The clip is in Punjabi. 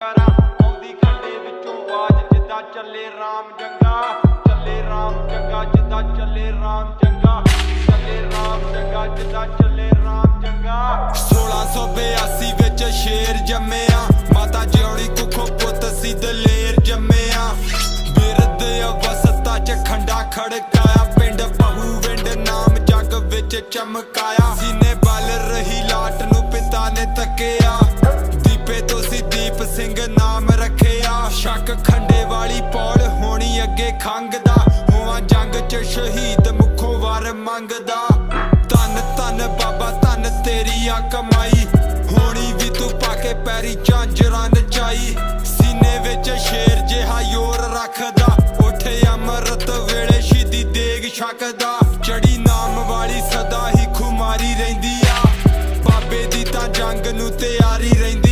ਕਰਾਂ, ਆਉਂਦੀ ਖੰਡੇ ਵਿੱਚੋਂ ਆਵਾਜ਼ ਜਿੱਦਾਂ ਚੱਲੇ ਰਾਮ ਜੰਗਾ, ਚੱਲੇ ਰਾਮ ਜੰਗਾ ਜਿੱਦਾਂ ਚੱਲੇ ਰਾਮ ਜੰਗਾ, ਚੱਲੇ ਰਾਮ ਜੰਗਾ ਜਿੱਦਾਂ ਚੱਲੇ ਰਾਮ ਜੰਗਾ। 1682 ਵਿੱਚ ਸ਼ੇਰ ਜੰਮਿਆ, ਮਾਤਾ ਜਿਉਣੀ ਕੁੱਖੋਂ ਪੁੱਤ ਸੀ ਦਲੇਰ ਜੰਮਿਆ। ਬਿਰਦ ਅਵਸਥਾ ਚ ਖੰਡਾ ਖੜਕਾਇਆ, ਪਿੰਡ ਬਹੂ ਵਿੰਡ ਨਾਮ ਜੱਗ ਵਿੱਚ ਚਮਕਾਇਆ। ਸੀਨੇ ਬਲ ਰਹੀ ਲਾਟ ਨੂੰ ਪਿਤਾ ਨੇ ਤੱਕਿਆ। ਨਾਮ ਰੱਖਿਆ, ਸ਼ੱਕ ਖੰਡੇ ਵਾਲੀ ਪੌਲ ਹੋਣੀ ਅੱਗੇ ਖੰਗਦਾ। ਹੋਵਾਂ ਜੰਗ ਚ ਸ਼ਹੀਦ ਮੁੱਖੋਂ ਵਾਰ ਮੰਗਦਾ। ਧੰਨ ਧੰਨ ਬਾਬਾ, ਧੰਨ ਤੇਰੀ ਆ ਕਮਾਈ। ਹੋਣੀ ਵੀ ਤੂੰ ਪਾ ਕੇ ਪੈਰੀ ਝਾਂਜਰਾਂ ਨਚਾਈ ਸੀਨੇ ਵਿੱਚ ਸ਼ੇਰ ਜਿਹਾ ਯੋਰ ਰੱਖਦਾ। ਉੱਠੇ ਅਮਰਤ ਵੇਲੇ ਸ਼ੀਦੀ ਦੇਗ ਛਕਦਾ। ਚੜੀ ਨਾਮ ਵਾਲੀ ਸਦਾ ਹੀ ਖੁਮਾਰੀ ਰਹਿੰਦੀ ਆ। ਬਾਬੇ ਦੀ ਤਾਂ ਜੰਗ ਨੂੰ ਤਿਆਰੀ ਰਹਿੰਦੀ